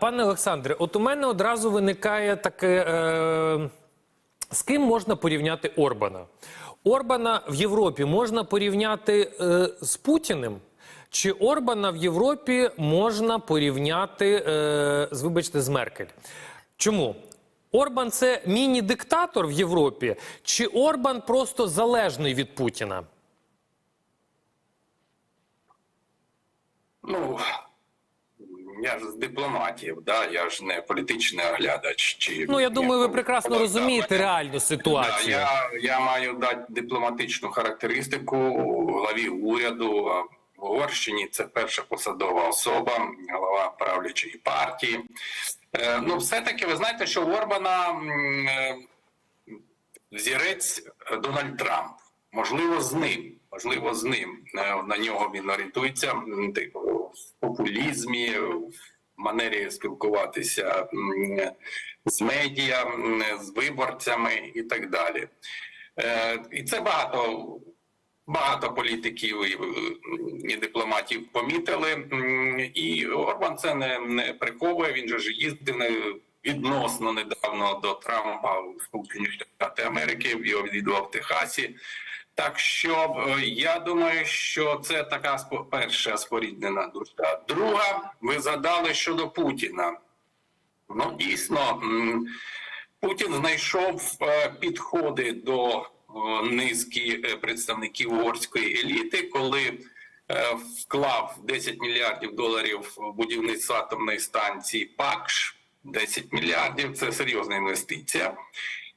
Пане Олександре, от у мене одразу виникає таке. Е, з ким можна порівняти Орбана? Орбана в Європі можна порівняти е, з Путіним? Чи Орбана в Європі можна порівняти е, з, вибачте, з Меркель? Чому? Орбан це міні-диктатор в Європі, чи Орбан просто залежний від Путіна? Ну я ж з дипломатів, да, я ж не політичний оглядач. Чи Ну я думаю, ви прекрасно Да, розумієте да, реальну Да, ситуацію. я, я маю дати дипломатичну характеристику главі уряду в Угорщині. Це перша посадова особа, голова правлячої партії. Е, ну, все-таки ви знаєте, що у Орбана е, взірець Дональд Трамп. Можливо, з ним. Можливо, з ним Е, на нього він орієнтується типу, в популізмі, в манері спілкуватися з медіа, з виборцями і так далі. Е, І це багато. Багато політиків і, дипломатів помітили, і Орбан це не, не приховує. Він же ж їздив відносно недавно до Трампа в Сполучені Штати Америки. Його відвідував в Техасі. Так що е, я думаю, що це така перша споріднена душа. Друга, ви задали щодо Путіна. Ну, дійсно, Путін знайшов е, підходи до е, низки представників угорської еліти, коли вклав 10 мільярдів доларів в будівництво атомної станції ПАКШ. 10 мільярдів це серйозна інвестиція.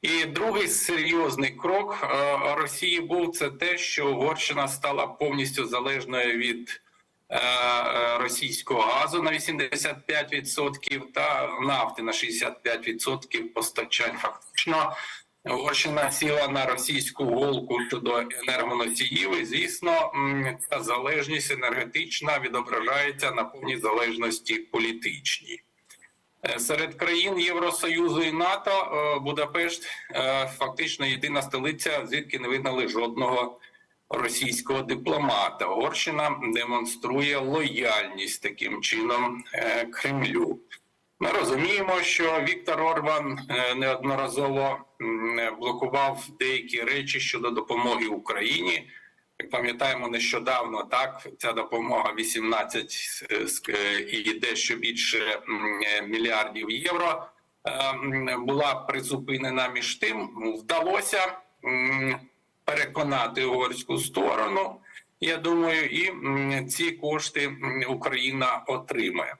І другий серйозний крок е, Росії був це те, що Угорщина стала повністю залежною від е, е, російського газу на 85% та нафти на 65% постачань. Фактично, Угорщина сіла на російську голку щодо енергоносіїв. І, звісно, ця залежність енергетична відображається на повній залежності політичній. Е, Серед країн Євросоюзу і НАТО е, Будапешт е, фактично єдина столиця, звідки не вигнали жодного російського дипломата. Угорщина демонструє лояльність таким чином Кремлю. Ми розуміємо, що Віктор Орбан неодноразово блокував деякі речі щодо допомоги Україні. Як пам'ятаємо, нещодавно так ця допомога 18 е, е, і дещо більше е, мільярдів євро була призупинена. Між тим вдалося переконати угорську сторону. Я думаю, і ці кошти Україна отримає.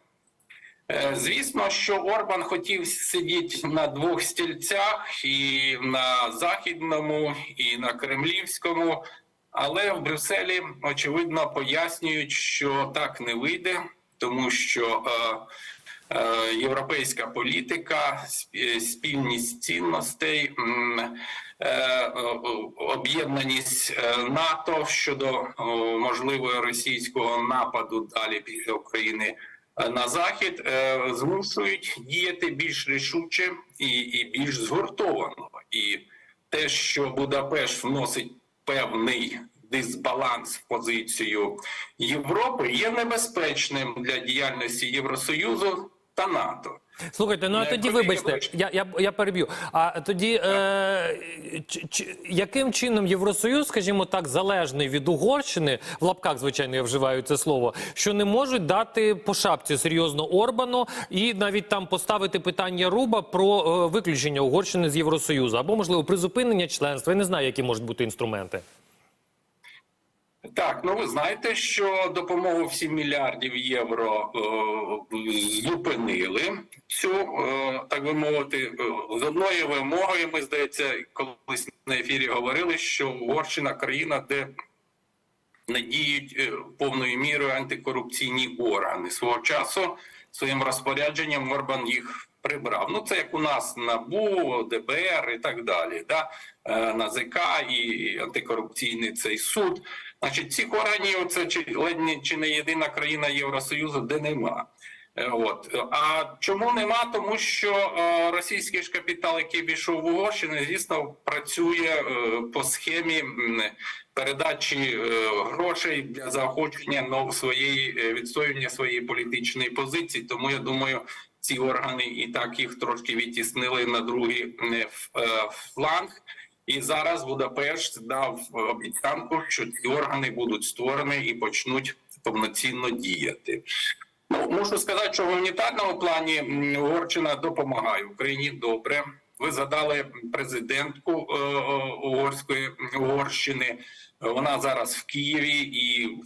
Звісно, що Орбан хотів сидіти на двох стільцях і на західному, і на кремлівському, але в Брюсселі очевидно пояснюють, що так не вийде, тому що е, е, європейська політика, спільність цінностей, е, об'єднаність е, НАТО щодо можливого російського нападу далі після України е, на захід е, змушують діяти більш рішуче і, і більш згуртовано. І те, що Будапешт вносить певний дисбаланс в позицію Європи, є небезпечним для діяльності Євросоюзу та НАТО. Слухайте, ну а тоді вибачте, я, я, я переб'ю. А тоді е, ч, ч, яким чином Євросоюз, скажімо так, залежний від Угорщини, в лапках, звичайно, я вживаю це слово, що не можуть дати по шапці серйозно Орбану і навіть там поставити питання Руба про е, виключення Угорщини з Євросоюзу або, можливо, призупинення членства. Я не знаю, які можуть бути інструменти. Так, ну ви знаєте, що допомогу в 7 мільярдів євро е, зупинили цю, е, так би мовити, е, з одною вимогою. Ми здається, колись на ефірі говорили, що Угорщина країна, де не діють е, повною мірою антикорупційні органи свого часу. Своїм розпорядженням Орбан їх прибрав. Ну це як у нас НАБУ, ДБР і так далі. Да? Е, НАЗК і антикорупційний цей суд. Значить, цих органів це чи ледь чи не єдина країна Євросоюзу, де нема. Е, От а чому нема? Тому що е, російський ж капітал, який пішов в Угорщину, звісно, працює по схемі передачі грошей для заохочення нов своєї відстоювання своєї політичної позиції. Тому я думаю, ці органи, і так їх трошки відтіснили на другий фланг. І зараз Будапешт дав обіцянку, що ці органи будуть створені і почнуть повноцінно діяти. Ну, можу сказати, що в гуманітарному плані Угорщина допомагає Україні добре. Ви задали президентку е, е, Угорської Угорщини. Вона зараз в Києві і е,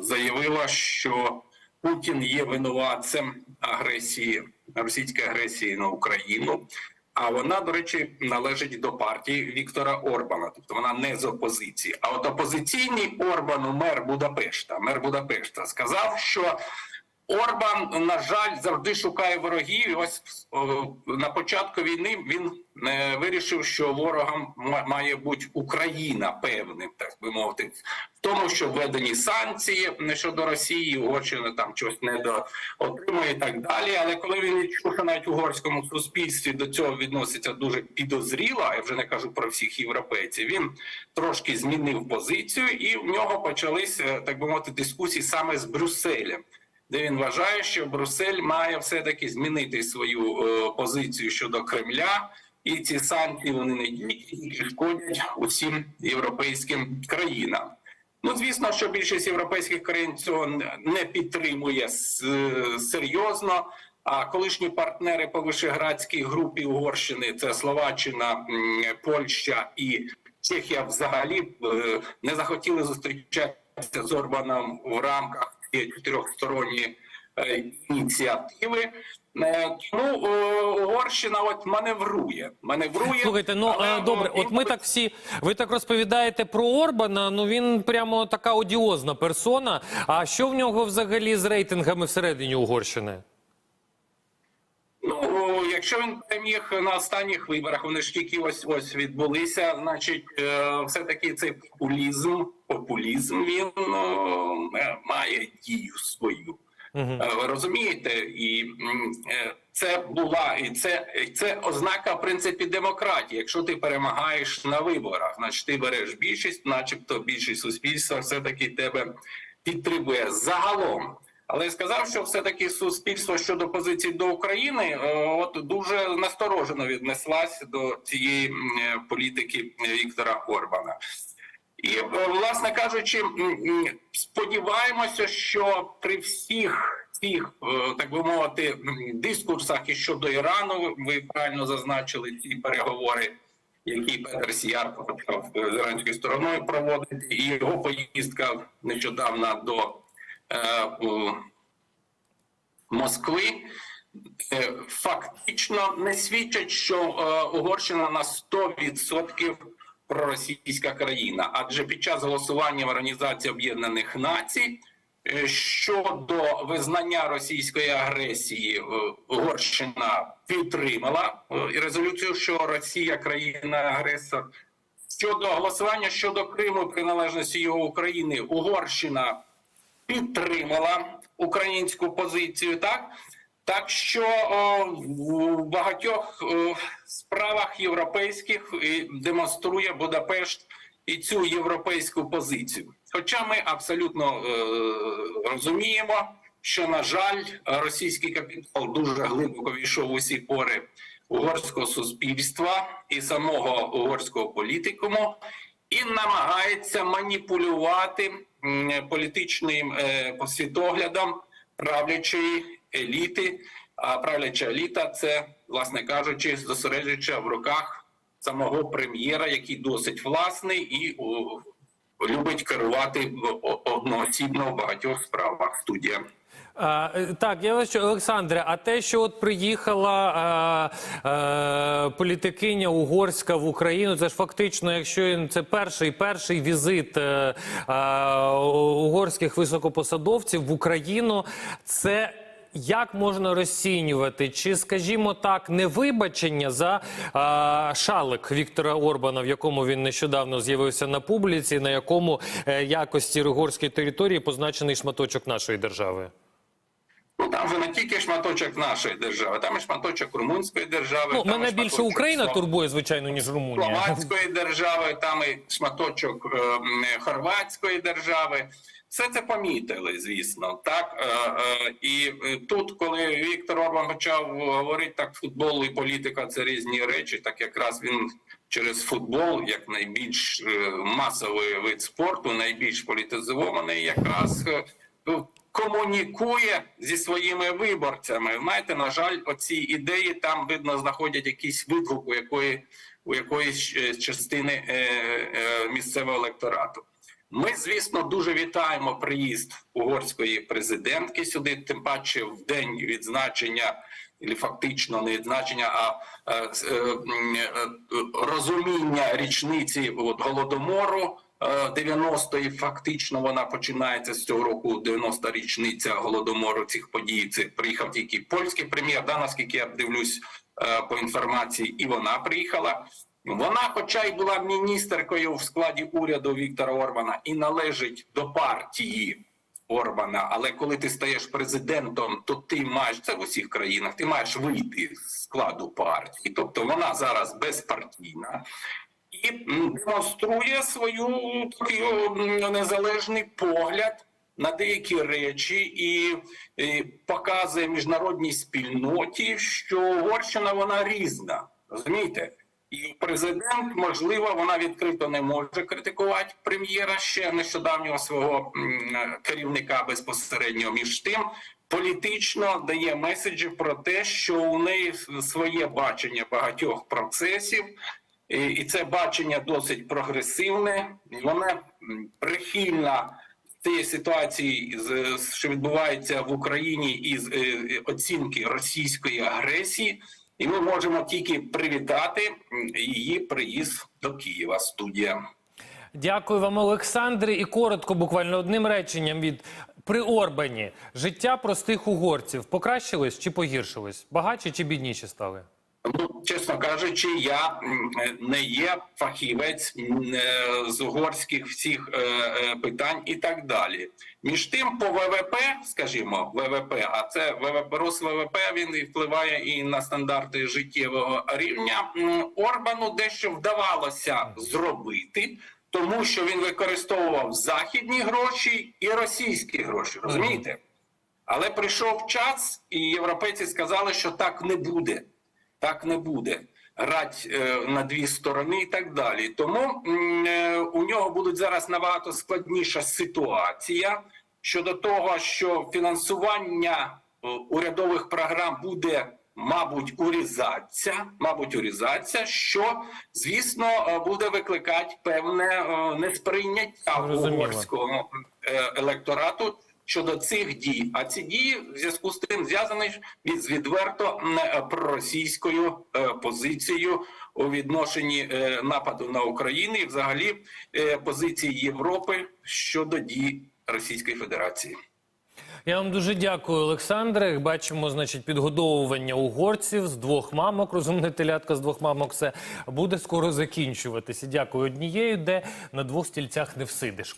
заявила, що Путін є винуватцем агресії російської агресії на Україну. А вона, до речі, належить до партії Віктора Орбана, тобто вона не з опозиції. А от опозиційний Орбану, мер Будапешта, мер Будапешта, сказав, що Орбан, на жаль, завжди шукає ворогів. Ось на початку війни він е, вирішив, що ворогом має бути Україна певним, так би мовити, в тому, що введені санкції щодо Росії, Угорщина там щось не отримує і так далі. Але коли він відчув, що навіть в угорському суспільстві до цього відноситься дуже підозріло, я вже не кажу про всіх європейців. Він трошки змінив позицію, і в нього почалися так би мовити дискусії саме з Брюсселем де він вважає, що Брюссель має все-таки змінити свою е, позицію щодо Кремля, і ці санкції вони не діють і шкодять усім європейським країнам. Ну, звісно, що більшість європейських країн цього не- підтримує серйозно. А колишні партнери по Вишеградській групі Угорщини це Словаччина, Польща і Чехія взагалі е, не захотіли зустрічатися з Орбаном в рамках цієї чотирьохсторонньої е, ініціативи. Е, Тому е, Угорщина от маневрує. маневрує Слухайте, ну але, добре, от ми так всі. Ви так розповідаєте про Орбана. Ну він прямо така одіозна персона. А що в нього взагалі з рейтингами всередині Угорщини? Якщо він переміг на останніх виборах, вони ж тільки ось ось відбулися. Значить, е, все-таки цей популізм, популізм він е, має дію свою. Е, Ви розумієте, і це була і це, і це ознака в принципі демократії. Якщо ти перемагаєш на виборах, значить ти береш більшість, начебто більшість суспільства все таки тебе підтримує загалом. Але сказав, що все таки суспільство щодо позиції до України, е, от дуже насторожено віднеслась до цієї е, політики Віктора Орбана. І, е, власне кажучи, сподіваємося, що при всіх цих, е, так би мовити, дискурсах і щодо Ірану, ви правильно зазначили ці переговори, які Петр Сіяр почав е, з іранською стороною проводити, і його поїздка нещодавно до е, Москви. е, Фактично не свідчать, що е, Угорщина на 100% проросійська країна, адже під час голосування в Організації Об'єднаних Націй е, щодо визнання російської агресії е, Угорщина підтримала е, резолюцію, що Росія країна агресор. Щодо голосування щодо Криму приналежності його України, Угорщина підтримала українську позицію, так так що о, в багатьох о, справах європейських демонструє Будапешт і цю європейську позицію. Хоча ми абсолютно е, розуміємо, що на жаль, російський капітал дуже глибоко війшов у усі пори угорського суспільства і самого угорського політикуму, і намагається маніпулювати політичним е, світоглядом правлячої еліти. А правляча еліта це, власне кажучи, зосереджується в руках самого прем'єра, який досить власний і любить керувати одноосібно в багатьох справах. Студія. А, е, так, я вас Олександре, а те, що от приїхала а, е, політикиня угорська в Україну, це ж фактично, якщо це перший перший візит е, е, угорських високопосадовців в Україну, це. Як можна розцінювати, чи, скажімо так, не вибачення за а, шалик Віктора Орбана, в якому він нещодавно з'явився на публіці, на якому е, якості угорської території позначений шматочок нашої держави? Ну там же не тільки шматочок нашої держави, там і шматочок румунської держави. Ну, мене більше Україна турбує, звичайно, ніж Румунія. Словацької держави, там і шматочок е, хорватської держави. Все це помітили, звісно. Так е, е, і е, тут, коли Віктор Орбан почав говорити, так футбол і політика це різні речі. Так якраз він через футбол, як найбільш е, масовий вид спорту, найбільш політизований, якраз е, ну, комунікує зі своїми виборцями. Знаєте, на жаль, оці ідеї там видно знаходять якийсь відгук у якої у якоїсь е, частини е, е, місцевого електорату. Ми, звісно, дуже вітаємо приїзд угорської президентки сюди, тим паче в день відзначення, і фактично не відзначення, а е, е, е, розуміння річниці от, голодомору. Е, 90-ї, фактично вона починається з цього року. 90-та річниця голодомору цих подій. Це приїхав тільки польський прем'єр. Да, наскільки я дивлюсь е, по інформації, і вона приїхала. Вона, хоча й була міністеркою в складі уряду Віктора Орбана, і належить до партії Орбана. Але коли ти стаєш президентом, то ти маєш це в усіх країнах. Ти маєш вийти з складу партії. Тобто вона зараз безпартійна і демонструє свою незалежний погляд на деякі речі і, і показує міжнародній спільноті, що Угорщина вона різна. Розумієте? І президент, можливо, вона відкрито не може критикувати прем'єра ще нещодавнього свого керівника безпосередньо. Між тим, політично дає меседжі про те, що у неї своє бачення багатьох процесів, і це бачення досить прогресивне. Вона прихильна цієї ситуації, що відбувається в Україні, із е, оцінки російської агресії. І ми можемо тільки привітати її приїзд до Києва. Студія. Дякую вам, Олександре. І коротко, буквально одним реченням від при Орбані життя простих угорців покращилось чи погіршилось? Багатші чи бідніші стали? Ну, чесно кажучи, я не є фахівець е, з угорських всіх е, е, питань і так далі. Між тим, по ВВП, скажімо, ВВП, а це ВВП, рост ВВП, він і впливає і на стандарти життєвого рівня. Орбану дещо вдавалося зробити. Тому що він використовував західні гроші і російські гроші, розумієте? Але прийшов час, і європейці сказали, що так не буде. Так не буде. Грати е, на дві сторони і так далі. Тому е, у нього буде зараз набагато складніша ситуація щодо того, що фінансування е, урядових програм буде, мабуть, урізатися, мабуть, урізатися, що звісно буде викликати певне несприйняття угорського електорату щодо цих дій. А ці дії в зв'язку з тим зв'язані з відверто е, проросійською е, позицією у відношенні е, нападу на Україну і взагалі позиції Європи щодо дій Російської Федерації. Я вам дуже дякую, Олександре. Бачимо, значить, підгодовування угорців з двох мамок. Розумне телятка з двох мамок. Це буде скоро закінчуватися. Дякую однією, де на двох стільцях не всидиш.